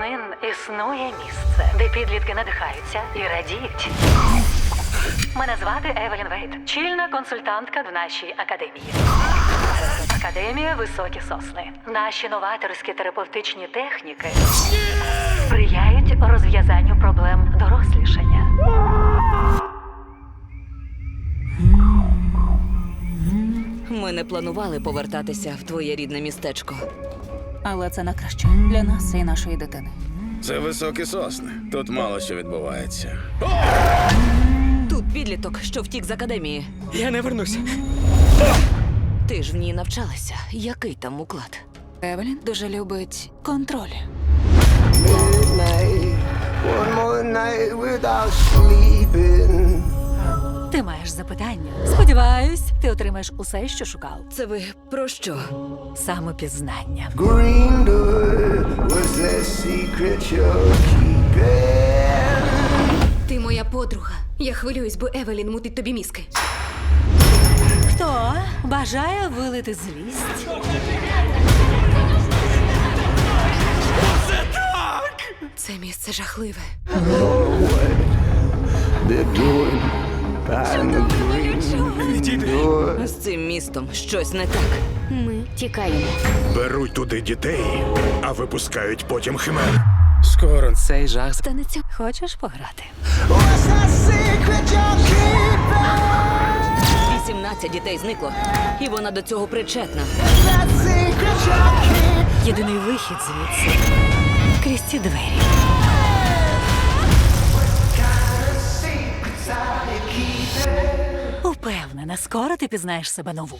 давнин існує місце, де підлітки надихаються і радіють. Мене звати Евелін Вейт, чільна консультантка в нашій академії. Академія Високі сосни. Наші новаторські терапевтичні техніки сприяють розв'язанню проблем дорослішання. Ми не планували повертатися в твоє рідне містечко. Але це на краще для нас і нашої дитини. Це високі сосни. Тут мало що відбувається. Тут підліток, що втік з академії. Я не вернуся. Ти ж в ній навчалася. Який там уклад? Евелін дуже любить контроль. Ти маєш запитання. Сподіваюсь, ти отримаєш усе, що шукав. Це ви про що? Самопізнання. Green door was that secret you're. Ти моя подруга. Я хвилююсь, бо Евелін мутить тобі мізки. Хто бажає вилити злість? Це місце жахливе. З цим містом щось не так. Ми тікаємо. Беруть туди дітей, а випускають потім химер. Скоро Цей жах Станеться. Хочеш пограти? What's that secret you're keeping? 18 дітей зникло, і вона до цього причетна. Єдиний вихід звідси крізь ці двері. Упевнена, скоро ти пізнаєш себе нову.